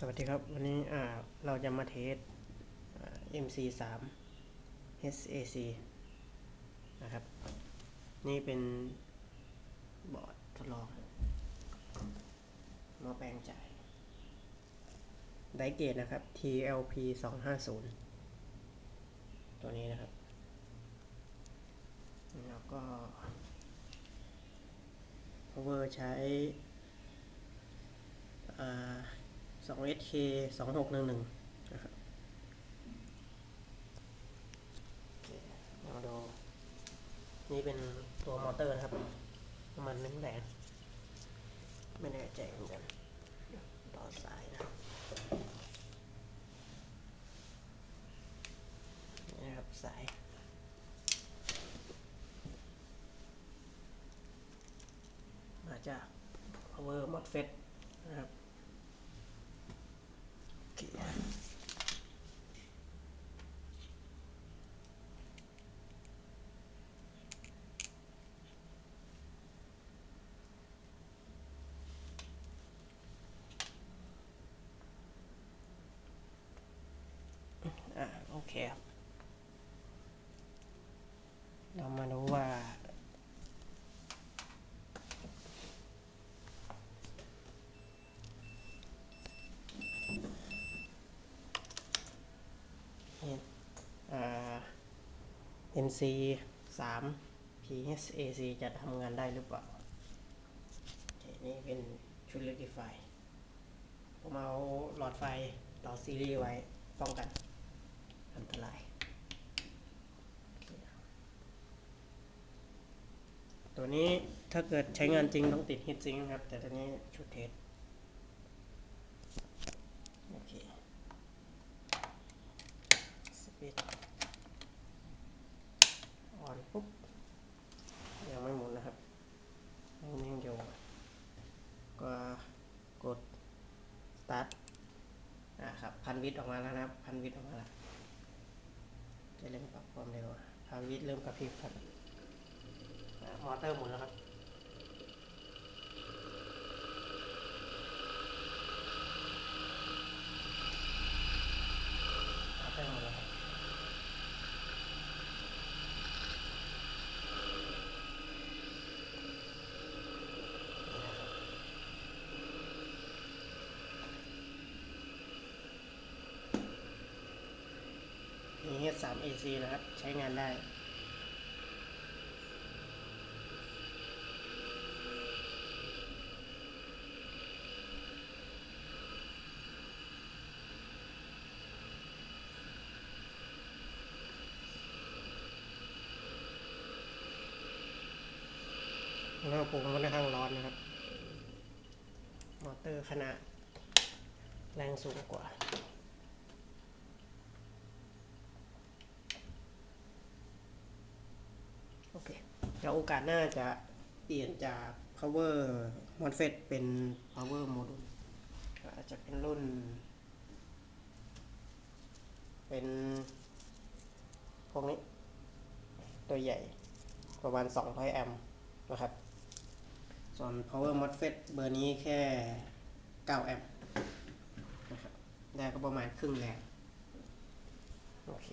สวัสดีครับ วันนี้อ่าเราจะมาเทส MC3 HAC นะครับ นี่เป็นบอร์ดทดลองหม้อแปลงจ่ายไดเกตนะครับ TLP 250ตัวนี้นะครับ แล้วก็ power ใช้ 2SK 2611นะครับมาดูนี่เป็นตัวมอเตอร์นะครับน้ำมันนึ่งแรงไม่แน่ใจเหมือนกันต่อสายนะนี่นะครับสายมาจาก power MOSFET นะครับ อ่าโอเคค รับเรามาดูว่า NC 3 PHAC จะทำงานได้หรือเปล่านี่เป็นชุด rectify ผมเอาหลอดไฟต่อซีรีส์ไว้ป้องกันอันตราย ตัวนี้ถ้าเกิดใช้งานจริงต้องติดฮิตซิงครับ แต่ตัวนี้ชุดเทสโอเคสปีดออนปุ๊บ ยังไม่หมุนนะครับนิ่งๆอยู่ก็กด start อ่าครับ พันวิทออกมาแล้วนะครับ พันวิทออกมาแล้ว จะเริ่มปรับความเร็วพันวิทเริ่มกระพริบครับมอเตอร์หมุนแล้วครับ มอเตอร์หมุนแล้วครับ 3ac นะครับ ใช้งานได้อุณหภูมิค่อนข้างร้อนนะครับ มอเตอร์ขนาดแรงสูงกว่า อเคเดี๋ยวโอกาสหน้าจะเปลี่ยนจาก power MOSFET เป็น power module อาจจะเป็นรุ่น เป็นพวกนี้ ตัวใหญ่ประมาณ 200 แอมป์นะครับ ส่วน power MOSFET เบอร์นี้แค่ 9 แอมป์นะครับ ได้ก็ประมาณครึ่งแรงโอเค